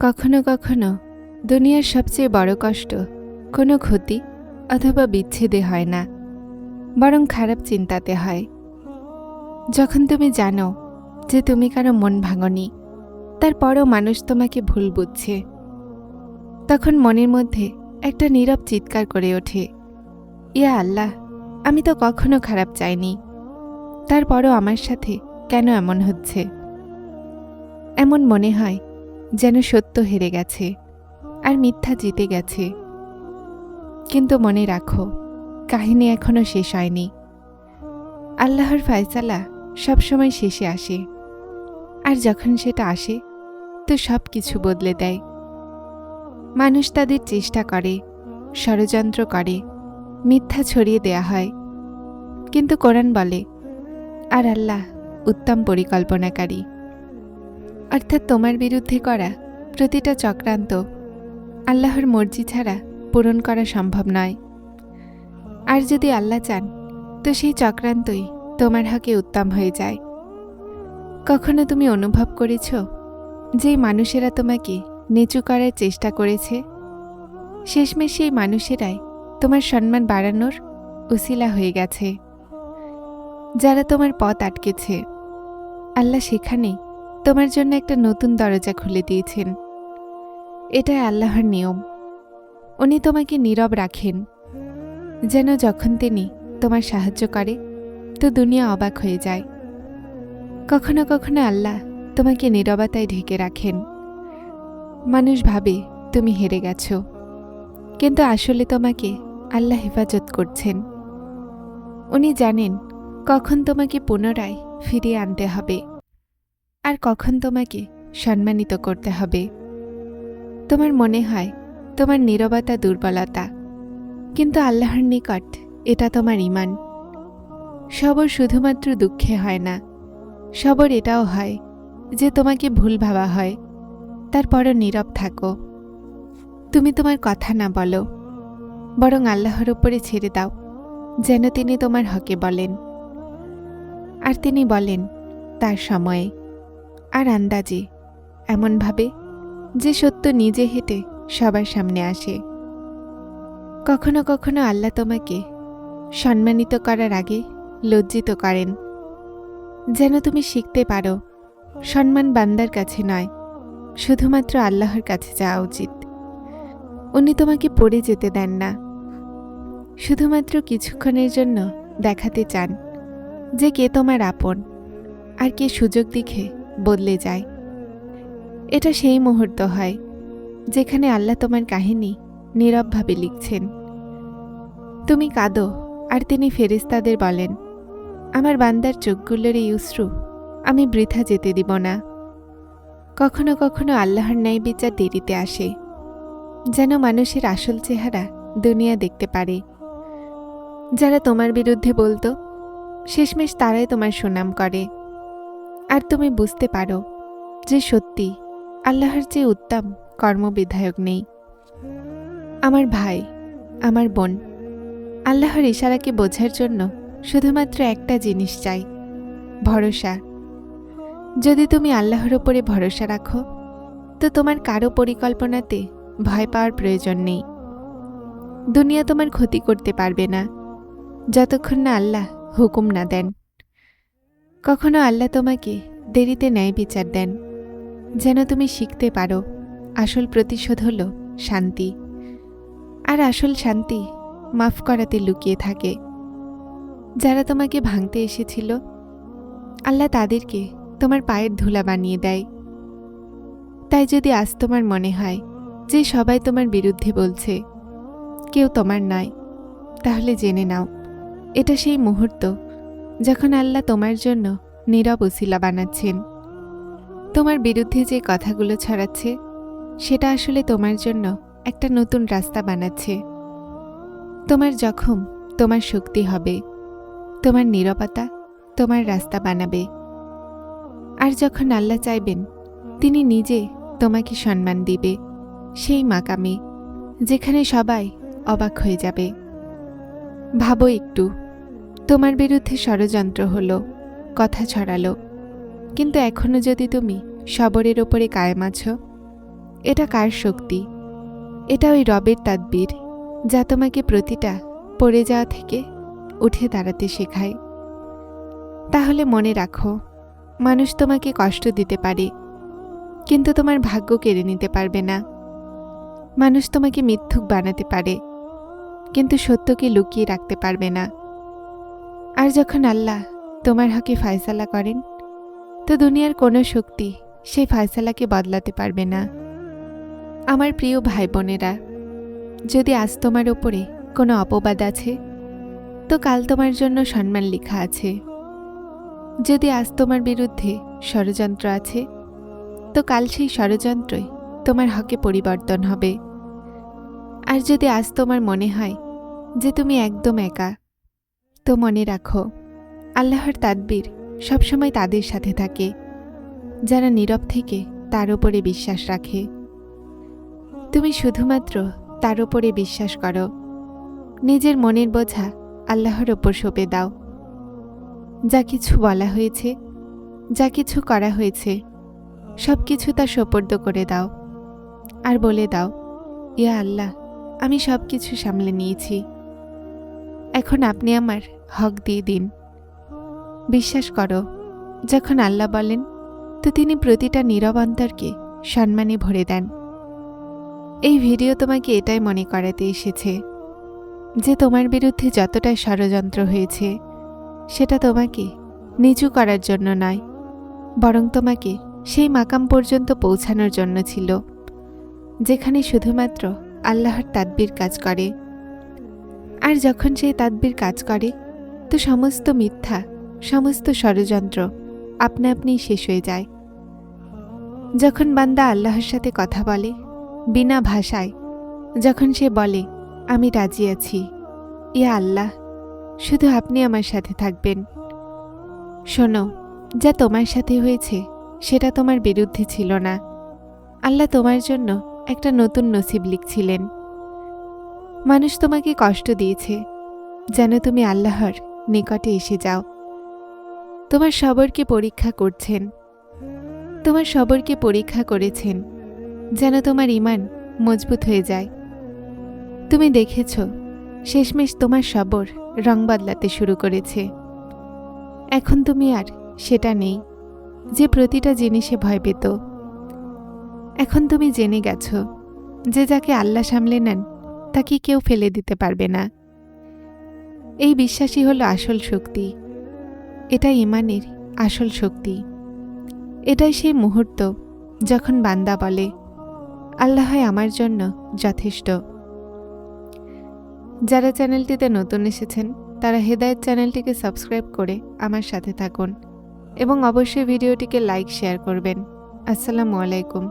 কখনো কখনো দুনিয়ার সবচেয়ে বড় কষ্ট কোনো ক্ষতি অথবা বিচ্ছেদে হয় না, বরং খারাপ চিন্তাতে হয়। যখন তুমি জানো যে তুমি কারও মন ভাঙনি, তারপরও মানুষ তোমাকে ভুল বুঝছে, তখন মনের মধ্যে একটা নীরব চিৎকার করে ওঠে, ইয়া আল্লাহ, আমি তো কখনো খারাপ চাইনি, তারপরও আমার সাথে কেন এমন হচ্ছে? এমন মনে হয় যেন সত্য হেরে গেছে আর মিথ্যা জিতে গেছে। কিন্তু মনে রাখো, কাহিনী এখনও শেষ হয়নি। আল্লাহর ফয়সালা সবসময় শেষে আসে। আর যখন সেটা আসে, তো সব কিছু বদলে দেয়। মানুষ তাদের চেষ্টা করে, ষড়যন্ত্র করে, মিথ্যা ছড়িয়ে দেয়া হয়। কিন্তু কোরআন বলে, আর আল্লাহ উত্তম পরিকল্পনাকারী। অর্থাৎ তোমার বিরুদ্ধে করা প্রতিটা চক্রান্ত আল্লাহর মর্জি ছাড়া পূরণ করা সম্ভব নয়। আর যদি আল্লাহ চান, তো সেই চক্রান্তই তোমার হকে উত্তম হয়ে যায়। কখনো তুমি অনুভব করেছ যে মানুষেরা তোমাকে নিচু করার চেষ্টা করেছে? শেষমেশ সেই মানুষেরাই তোমার সম্মান বাড়ানোর উসিলা হয়ে গেছে। যারা তোমার পথ আটকেছে, আল্লাহ সেখানেই তোমার জন্য একটা নতুন দরজা খুলে দিয়েছেন। এটাই আল্লাহর নিয়ম। উনি তোমাকে নীরব রাখেন। যেন যখন তিনি তোমার সাহায্য করে, তো দুনিয়া অবাক হয়ে যায়। কখনো কখনো আল্লাহ তোমাকে নীরবতায় ঢেকে রাখেন। মানুষ ভাবে, তুমি হেরে গেছ। কিন্তু আসলে তোমাকে আল্লাহ হেফাজত করছেন। উনি জানেন, কখন তোমাকে পুনরায় ফিরিয়ে আনতে হবে। আর কখন তোমাকে সম্মানিত করতে হবে? তোমার মনে হয় তোমার নীরবতা, দুর্বলতা, কিন্তু আল্লাহর নিকট এটা তোমার ইমান সবর শুধুমাত্র দুঃখে হয় না, সবর এটাও হয় যে তোমাকে ভুল ভাবা হয়, তারপরও নীরব থাকো। তুমি তোমার কথা না বলো, বরং আল্লাহর উপরে ছেড়ে দাও, যেন তিনি তোমার হকে বলেন। আর তিনি বলেন, তার সময়ে আর আন্দাজে। এমনভাবে যে সত্য নিজে হেঁটে সবার সামনে আসে। কখনো কখনো আল্লাহ তোমাকে সম্মানিত করার আগে লজ্জিত করেন। যেন তুমি শিখতে পারো, সম্মান বান্দার কাছে নয়, শুধুমাত্র আল্লাহর কাছে যাওয়া উচিত। উনি তোমাকে পড়ে যেতে দেন না। শুধুমাত্র কিছুক্ষণের জন্য দেখাতে চান যে কে তোমার আপন আর কে সুযোগ দিকে বদলে যায়। এটা সেই মুহূর্ত হয়, যেখানে আল্লাহ তোমার কাহিনী নীরবভাবে লিখছেন। তুমি কাঁদো, আর তিনি ফেরিস্তাদের বলেন, আমার বান্দার চোখগুলোর এই উশ্রু আমি বৃথা যেতে দিব না। কখনো কখনো আল্লাহর ন্যায় বিচার দেরিতে আসে, যেন মানুষের আসল চেহারা দুনিয়া দেখতে পারে। যারা তোমার বিরুদ্ধে বলতো, শেষমেশ তারাই তোমার সুনাম করে। আর তুমি বুঝতে পারো যে সত্যি আল্লাহর চেয়ে উত্তম কর্মবিধায়ক নেই। আমার ভাই, আমার বোন, আল্লাহর ইশারাকে বোঝার জন্য শুধুমাত্র একটা জিনিস চাই, ভরসা। যদি তুমি আল্লাহর ওপরে ভরসা রাখো, তো তোমার কারও পরিকল্পনাতে ভয় পাওয়ার প্রয়োজন নেই। দুনিয়া তোমার ক্ষতি করতে পারবে না, যতক্ষণ না আল্লাহ হুকুম না দেন। কখনো আল্লাহ তোমাকে দেরিতে ন্যায় বিচার দেন। যেন তুমি শিখতে পারো, আসল প্রতিশোধ হল শান্তি। আর আসল শান্তি মাফ করাতে লুকিয়ে থাকে। যারা তোমাকে ভাঙতে এসেছিল, আল্লাহ তাদেরকে তোমার পায়ের ধুলা বানিয়ে দেয়। তাই যদি আজ তোমার মনে হয় যে সবাই তোমার বিরুদ্ধে বলছে, কেউ তোমার নয় তাহলে জেনে নাও, এটা সেই মুহূর্ত যখন আল্লাহ তোমার জন্য নীরব উসিলা বানাচ্ছেন। তোমার বিরুদ্ধে যে কথাগুলো ছড়াচ্ছে, সেটা আসলে তোমার জন্য একটা নতুন রাস্তা বানাচ্ছে। তোমার জখম তোমার শক্তি হবে। তোমার নীরবতা তোমার রাস্তা বানাবে। আর যখন আল্লাহ চাইবেন, তিনি নিজে তোমাকে সম্মান দিবে। সেই মাকামে, যেখানে সবাই অবাক হয়ে যাবে। ভাবো একটু, তোমার বিরুদ্ধে ষড়যন্ত্র হলো। কথা ছড়ালো। কিন্তু এখনও যদি তুমি সবরের ওপরে কায়েম আছো, এটা কার শক্তি? এটা ওই রবের তাদবির, যা তোমাকে প্রতিটা পড়ে যাওয়া থেকে উঠে দাঁড়াতে শেখায়। তাহলে মনে রাখো, মানুষ তোমাকে কষ্ট দিতে পারে, কিন্তু তোমার ভাগ্য কেড়ে নিতে পারবে না। মানুষ তোমাকে মিথ্যুক বানাতে পারে, কিন্তু সত্যকে লুকিয়ে রাখতে পারবে না। আর যখন আল্লাহ তোমার হকে ফায়সালা করেন। তো দুনিয়ার কোনো শক্তি সেই ফায়সালাকে বদলাতে পারবে না। আমার প্রিয় ভাই বোনেরা যদি আজ তোমার ওপরে কোনো অপবাদ আছে, তো কাল তোমার জন্য সম্মান লেখা আছে। যদি আজ তোমার বিরুদ্ধে ষড়যন্ত্র আছে, তো কাল সেই ষড়যন্ত্রই তোমার হকে পরিবর্তন হবে। আর যদি আজ তোমার মনে হয় যে তুমি একদম একা, তো মনে রাখো আল্লাহর তাদবির সবসময় তাদের সাথে থাকে, যারা নীরব থেকে তার উপরে বিশ্বাস রাখে। তুমি শুধুমাত্র তার উপরে বিশ্বাস করো। নিজের মনের বোঝা আল্লাহর ওপর সঁপে দাও। যা কিছু বলা হয়েছে, যা কিছু করা হয়েছে সব কিছু তার সোপর্দ করে দাও। আর বলে দাও, ইয়া আল্লাহ, আমি সব কিছু সামলে নিয়েছি। এখন আপনি আমার হক দিয়ে দিন। বিশ্বাস করো, যখন আল্লাহ বলেন, তো তিনি প্রতিটা নীরব অন্তরকে সম্মানে ভরে দেন। এই ভিডিও তোমাকে এটাই মনে করাতে এসেছে যে তোমার বিরুদ্ধে যতটাই ষড়যন্ত্র হয়েছে, সেটা তোমাকে নিচু করার জন্য নয়, বরং তোমাকে সেই মাকাম পর্যন্ত পৌঁছানোর জন্য ছিল, যেখানে শুধুমাত্র আল্লাহর তাদবির কাজ করে। আর যখন সেই তাদবির কাজ করে, তো সমস্ত মিথ্যা সমস্ত ষড়যন্ত্র আপনা আপনিই শেষ হয়ে যায়। যখন বান্দা আল্লাহর সাথে কথা বলে, বিনা ভাষায়, যখন সে বলে, আমি রাজি আছি। ইয়া আল্লাহ, শুধু আপনি আমার সাথে থাকবেন। শোনো, যা তোমার সাথে হয়েছে, সেটা তোমার বিরুদ্ধে ছিল না। আল্লাহ তোমার জন্য একটা নতুন নসিব লিখছিলেন। মানুষ তোমাকে কষ্ট দিয়েছে, যেন তুমি আল্লাহর নিকটে এসে যাও। তোমার সবরকে পরীক্ষা করছেন। তোমার সবরকে পরীক্ষা করেছেন। যেন তোমার ইমান মজবুত হয়ে যায়। তুমি দেখেছ, শেষমেশ তোমার সবর রং বদলাতে শুরু করেছে। এখন তুমি আর সেটা নেই, যে প্রতিটা জিনিসে ভয় পেত। এখন তুমি জেনে গেছ, যে যাকে আল্লাহ সামলে নেন, তাকে কেউ ফেলে দিতে পারবে না। এই বিশ্বাসই হলো আসল শক্তি। এটা ইমানের আসল শক্তি। এটাই সেই মুহূর্ত যখন বান্দা বলে, আল্লাহ আমার জন্য যথেষ্ট। যারা চ্যানেলটিতে নতুন এসেছেন, তারা হেদায়ত চ্যানেলটিকে সাবস্ক্রাইব করে আমার সাথে থাকুন এবং অবশ্যই ভিডিওটিকে লাইক, শেয়ার করবেন। আসসালামু আলাইকুম।